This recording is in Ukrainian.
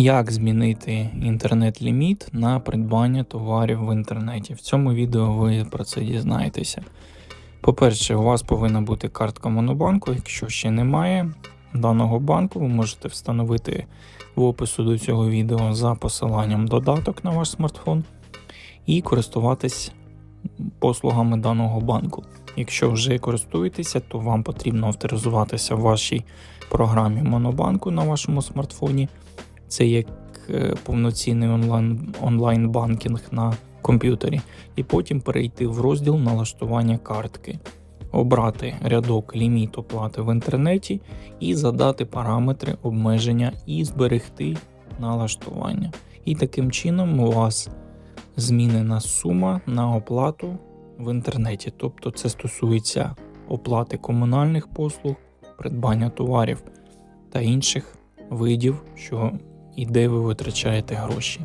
Як змінити інтернет-ліміт на придбання товарів в інтернеті? В цьому відео ви про це дізнаєтеся. По-перше, у вас повинна бути картка Монобанку. Якщо ще немає даного банку, ви можете встановити в опису до цього відео за посиланням додаток на ваш смартфон і користуватись послугами даного банку. Якщо вже користуєтеся, то вам потрібно авторизуватися в вашій програмі Монобанку на вашому смартфоні. Це як е, повноцінний онлайн, онлайн-банкінг на комп'ютері, і потім перейти в розділ налаштування картки, обрати рядок ліміт оплати в інтернеті і задати параметри обмеження і зберегти налаштування. І таким чином у вас змінена сума на оплату в інтернеті. Тобто це стосується оплати комунальних послуг, придбання товарів та інших видів, що і де ви витрачаєте гроші.